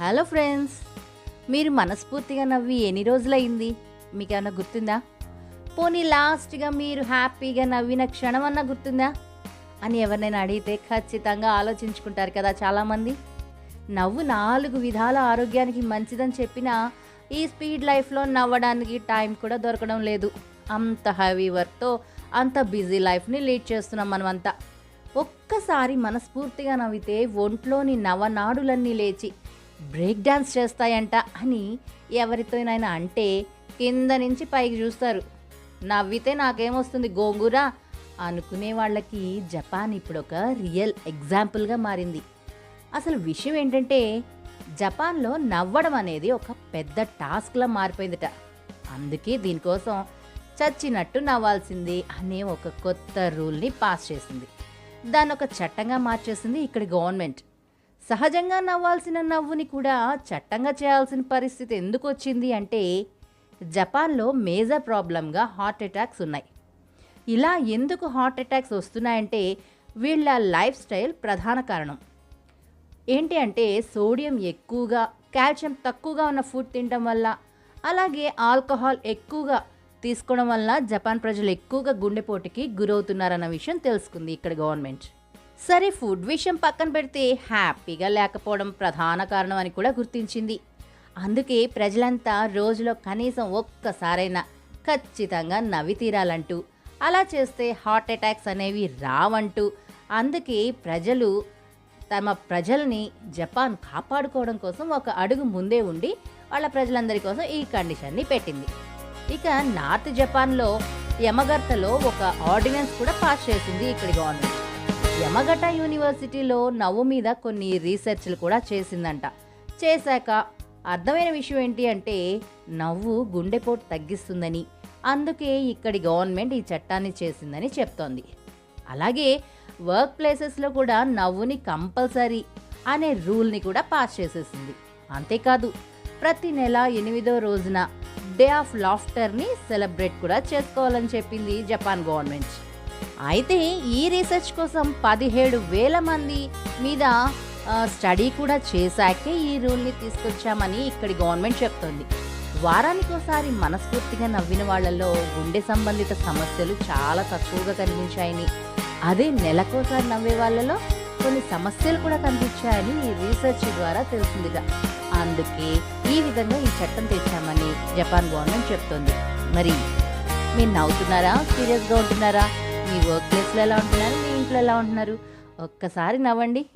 Hello friends మీరు మనస్ఫూర్తిగా నవ్వి ఎన్ని రోజులైంది మీకేమన్నా గుర్తుందా? పోనీ లాస్ట్గా మీరు హ్యాపీగా నవ్విన క్షణం అన్నా గుర్తుందా? అని ఎవరినైనా అడిగితే ఖచ్చితంగా ఆలోచించుకుంటారు కదా చాలామంది. నవ్వు నాలుగు విధాల ఆరోగ్యానికి మంచిదని చెప్పినా ఈ స్పీడ్ లైఫ్లో నవ్వడానికి టైం కూడా దొరకడం లేదు. అంత హెవీ వర్క్తో అంత బిజీ లైఫ్ని లీడ్ చేస్తున్నాం మనమంతా. ఒక్కసారి మనస్ఫూర్తిగా నవ్వితే ఒంట్లోని నవనాడులన్నీ లేచి బ్రేక్ డ్యాన్స్ చేస్తాయంట అని ఎవరితోనైనా అంటే కింద నుంచి పైకి చూస్తారు. నవ్వితే నాకేమొస్తుంది గోంగూర? అనుకునే వాళ్ళకి జపాన్ ఇప్పుడు ఒక రియల్ ఎగ్జాంపుల్గా మారింది. అసలు విషయం ఏంటంటే జపాన్లో నవ్వడం అనేది ఒక పెద్ద టాస్క్లా మారిపోయిందట. అందుకే దీనికోసం చచ్చినట్టు నవ్వాల్సింది అనే ఒక కొత్త రూల్ని పాస్ చేసింది. దాన్ని ఒక చట్టంగా మార్చేసింది ఇక్కడి గవర్నమెంట్. సహజంగా నవ్వాల్సిన నవ్వుని కూడా చట్టంగా చేయాల్సిన పరిస్థితి ఎందుకు వచ్చింది అంటే జపాన్లో మేజర్ ప్రాబ్లంగా హార్ట్ అటాక్స్ ఉన్నాయి. ఇలా ఎందుకు హార్ట్ అటాక్స్ వస్తున్నాయంటే వీళ్ళ లైఫ్ స్టైల్ ప్రధాన కారణం. ఏంటి అంటే సోడియం ఎక్కువగా కాల్షియం తక్కువగా ఉన్న ఫుడ్ తినడం వల్ల అలాగే ఆల్కహాల్ ఎక్కువగా తీసుకోవడం వల్ల జపాన్ ప్రజలు ఎక్కువగా గుండెపోటుకి గురవుతున్నారన్న విషయం తెలుసుకుంది ఇక్కడ గవర్నమెంట్. సరే ఫుడ్ విషయం పక్కన పెడితే హ్యాపీగా లేకపోవడం ప్రధాన కారణం అని కూడా గుర్తించింది. అందుకే ప్రజలంతా రోజులో కనీసం ఒక్కసారైనా ఖచ్చితంగా నవ్వి తీరాలంటూ అలా చేస్తే హార్ట్ అటాక్స్ అనేవి రావంటూ అందుకే ప్రజలు తమ ప్రజల్ని జపాన్ కాపాడుకోవడం కోసం ఒక అడుగు ముందే ఉండి వాళ్ళ ప్రజలందరి కోసం ఈ కండిషన్ని పెట్టింది. ఇక నార్త్ జపాన్లో యమగర్తలో ఒక ఆర్డినెన్స్ కూడా పాస్ చేసింది ఇక్కడి గవర్నమెంట్. యమగట యూనివర్సిటీలో నవ్వు మీద కొన్ని రీసెర్చ్లు కూడా చేసిందంట. చేశాక అర్థమైన విషయం ఏంటి అంటే నవ్వు గుండెపోటు తగ్గిస్తుందని అందుకే ఇక్కడి గవర్నమెంట్ ఈ చట్టాన్ని చేసిందని చెప్తోంది. అలాగే వర్క్ ప్లేసెస్లో కూడా నవ్వుని కంపల్సరీ అనే రూల్ని కూడా పాస్ చేసేసింది. అంతేకాదు ప్రతి నెల ఎనిమిదో రోజున డే ఆఫ్ లాఫ్టర్ని సెలబ్రేట్ కూడా చేసుకోవాలని చెప్పింది జపాన్ గవర్నమెంట్. అయితే ఈ రీసెర్చ్ కోసం పదిహేడు వేల మంది మీద స్టడీ కూడా చేశాకే ఈ రూల్ని తీసుకొచ్చామని ఇక్కడి గవర్నమెంట్ చెప్తోంది. వారానికోసారి మనస్ఫూర్తిగా నవ్విన వాళ్ళల్లో గుండె సంబంధిత సమస్యలు చాలా తక్కువగా కనిపించాయని. అదే నెలకోసారి నవ్వే వాళ్ళలో కొన్ని సమస్యలు కూడా కనిపించాయని ఈ రీసెర్చ్ ద్వారా తెలిసిందిగా అందుకే ఈ విధంగా ఈ చట్టం తెచ్చామని జపాన్ గవర్నమెంట్ చెప్తోంది. మరి మీరు నవ్వుతున్నారా? సీరియస్గా ఉంటున్నారా? మీ వర్క్ ప్లేస్లో ఎలా ఉంటున్నారు? మీ ఇంట్లో ఎలా ఉంటున్నారు? ఒక్కసారి నవ్వండి.